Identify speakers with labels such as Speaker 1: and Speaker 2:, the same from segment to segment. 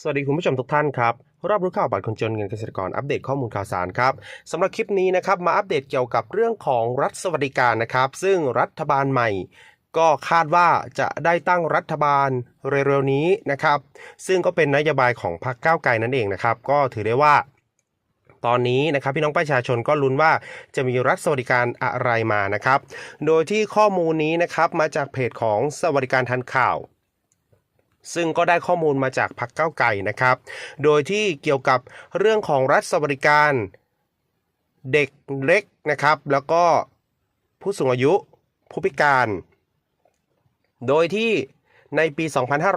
Speaker 1: สวัสดีคุณผู้ชมทุกท่านครับรอบรู้ข่าวบัตรคนจนเงินเกษตรกรอัปเดตข้อมูลข่าวสารครับสำหรับคลิปนี้นะครับมาอัปเดตเกี่ยวกับเรื่องของรัฐสวัสดิการนะครับ ซึ่งรัฐบาลใหม่ ก็คาดว่าจะได้ตั้งรัฐบาลเร็วๆนี้นะครับ ซึ่งก็เป็นนโยบายของพรรคก้าวไกลนั่นเองนะครับ ก็ถือได้ว่าตอนนี้นะครับพี่น้องประชาชนก็ลุ้นว่าจะมีรัฐสวัสดิการอะไรมานะครับ โดยที่ข้อมูลนี้นะครับมาจากเพจของสวัสดิการทันข่าว ซึ่งก็ได้ข้อมูลมาจากพรรคก้าวไก่นะครับ โดยที่เกี่ยวกับเรื่องของรัฐสวัสดิการเด็กเล็กนะครับ แล้วก็ผู้สูงอายุผู้พิการ โดยที่ในปี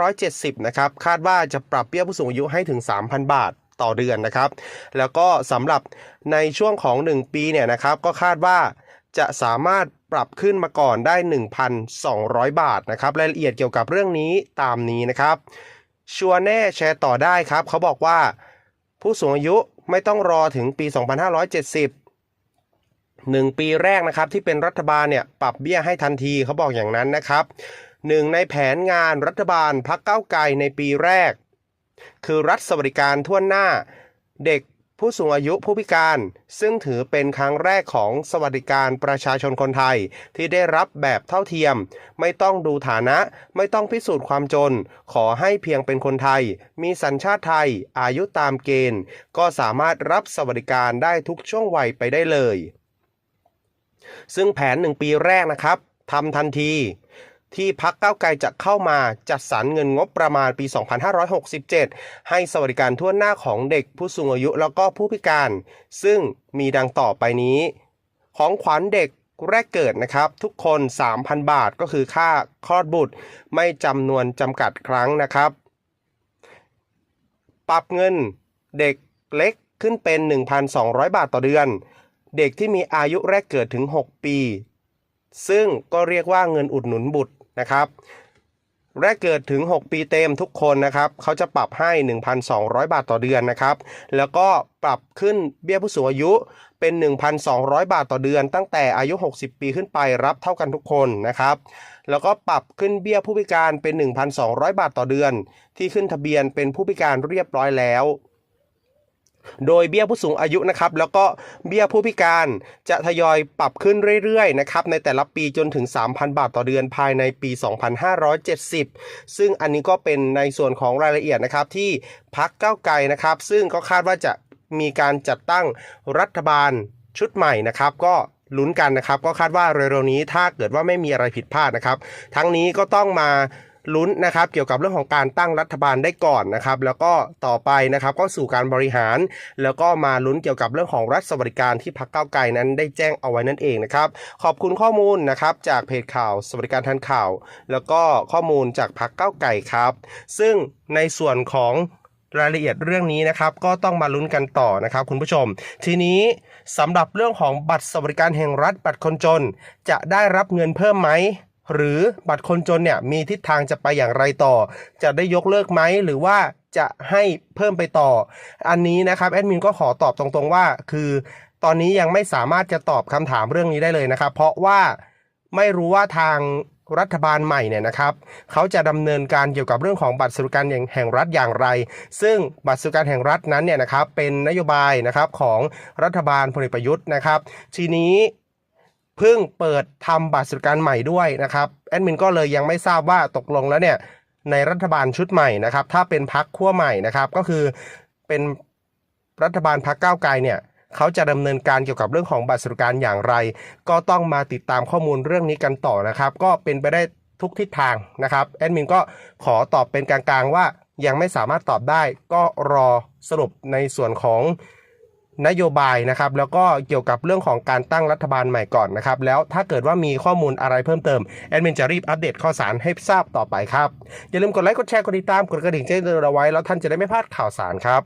Speaker 1: 2570 นะครับ คาดว่าจะปรับเบี้ยผู้สูงอายุให้ถึง 3,000 บาทต่อเดือนนะครับ แล้วก็สำหรับในช่วงของ 1 ปีเนี่ยนะครับ ก็คาดว่าจะสามารถ ปรับขึ้นมาก่อนได้ 1,200 บาทนะครับ รายละเอียดเกี่ยวกับเรื่องนี้ตามนี้นะครับ ชัวแน่แชร์ต่อได้ครับ เขาบอกว่า ผู้สูงอายุไม่ต้องรอถึงปี 2570หนึ่งปีแรกนะครับที่เป็นรัฐบาลเนี่ยปรับเบี้ยให้ทันทีเขาบอกอย่างนั้นนะครับหนึ่งในแผนงานรัฐบาลพักเก้าไกลในปีแรก คือรัฐสวัสดิการทั่วหน้าเด็ก ผู้สูงอายุผู้พิการ ซึ่งถือเป็นครั้งแรกของสวัสดิการประชาชนคนไทยที่ได้รับแบบเท่าเทียม ไม่ต้องดูฐานะ ไม่ต้องพิสูจน์ความจน ขอให้เพียงเป็นคนไทย มีสัญชาติไทย อายุตามเกณฑ์ ก็สามารถรับสวัสดิการได้ทุกช่วงวัยไปได้เลย ซึ่งแผนหนึ่งปีแรกนะครับทำทันที ที่พักเก้าไกลจะเข้ามาจัดสรรเงินงบประมาณปี 2567 ให้สวัสดิการทั่วหน้าของเด็กผู้สูงอายุแล้วก็ผู้พิการ ซึ่งมีดังต่อไปนี้ ของขวัญเด็กแรกเกิดนะครับ ทุกคน 3,000 บาทก็คือค่าคลอดบุตรไม่จำนวนจำกัดครั้งนะครับ ปรับเงินเด็กเล็กขึ้นเป็น 1,200 บาทต่อเดือน เด็กที่มีอายุแรกเกิดถึง 6 ปีซึ่งก็เรียกว่าเงินอุดหนุนบุตร นะครับ แรกเกิดถึง 6 ปีเต็มทุกคนนะครับเขาจะปรับให้ 1,200 บาทต่อเดือนนะครับ แล้วก็ปรับขึ้นเบี้ยผู้สูงอายุเป็น 1,200 บาทต่อเดือน ตั้งแต่อายุ 60 ปีขึ้นไปรับเท่ากันทุกคนนะครับ แล้วก็ปรับขึ้นเบี้ยผู้พิการเป็น 1,200 บาทต่อเดือน ที่ขึ้นทะเบียนเป็นผู้พิการเรียบร้อยแล้ว โดยเบี้ยผู้สูงอายุนะครับแล้วก็เบี้ยผู้พิการจะทยอยปรับขึ้นเรื่อยๆนะครับในแต่ละปีจนถึง 3,000 บาทต่อเดือนภายในปี 2570 ซึ่งอันนี้ก็เป็นในส่วนของรายละเอียดนะครับที่พักเก้าไกลนะครับ ซึ่งก็คาดว่าจะมีการจัดตั้งรัฐบาลชุดใหม่นะครับ ก็ลุ้นกันนะครับ ก็คาดว่าเร็วๆนี้ถ้าเกิดว่าไม่มีอะไรผิดพลาดนะครับ ทั้งนี้ก็ต้องมา ลุ้นนะครับเกี่ยวกับเรื่องของการตั้งรัฐบาลได้ก่อนนะครับแล้วก็ต่อไปนะครับก็สู่การบริหาร แล้วก็มาลุ้นเกี่ยวกับเรื่องของรัฐสวัสดิการที่พักเก้าไกลนั้นได้แจ้งเอาไว้นั่นเองนะครับขอบคุณข้อมูลนะครับจากเพจข่าวสวัสดิการทันข่าว แล้วก็ข้อมูลจากพักเก้าไก่ครับ ซึ่งในส่วนของรายละเอียดเรื่องนี้นะครับก็ต้องมาลุ้นกันต่อนะครับคุณผู้ชม ทีนี้สำหรับเรื่องของบัตรสวัสดิการแห่งรัฐบัตรคนจน จะได้รับเงินเพิ่มไหม หรือบัตรคนจนเนี่ยมีทิศทางจะไปอย่างไรต่อ จะได้ยกเลิกไหมหรือว่าจะให้เพิ่มไปต่อ อันนี้นะครับแอดมินก็ขอตอบตรงๆว่า คือตอนนี้ยังไม่สามารถจะตอบคำถามเรื่องนี้ได้เลยนะครับ เพราะว่าไม่รู้ว่าทางรัฐบาลใหม่เนี่ยนะครับเขาจะดำเนินการเกี่ยวกับเรื่องของบัตรสวัสดิการแห่งรัฐอย่างไร ซึ่งบัตรสวัสดิการแห่งรัฐนั้นเนี่ยนะครับเป็นนโยบายนะครับของรัฐบาลพลเอกประยุทธ์นะครับ ทีนี้ เพิ่งเปิดทำบัตรสวัสดิการใหม่ด้วยนะครับแอดมินก็เลยยังไม่ทราบว่าตกลงแล้วเนี่ยในรัฐบาลชุดใหม่นะครับ ถ้าเป็นพักขั้วใหม่นะครับ ก็คือเป็นรัฐบาลพักก้าวไกลเนี่ยเขาจะดำเนินการเกี่ยวกับเรื่องของบัตรสวัสดิการอย่างไร ก็ต้องมาติดตามข้อมูลเรื่องนี้กันต่อนะครับ ก็เป็นไปได้ทุกทิศทางนะครับแอดมินก็ขอตอบเป็นกลางๆว่ายังไม่สามารถตอบได้ ก็รอสรุปในส่วนของ นโยบายนะครับแล้วก็เกี่ยวกับเรื่องของการตั้งรัฐบาลใหม่ก่อนนะครับแล้วถ้าเกิดว่ามีข้อมูลอะไรเพิ่มเติมแอดมินจะรีบอัปเดตข้อสารให้ทราบต่อไปครับอย่าลืมกดไลค์กดแชร์กดติดตามกดกระดิ่งแจ้งเตือนเอาไว้แล้วท่านจะได้ไม่พลาดข่าวสารครับ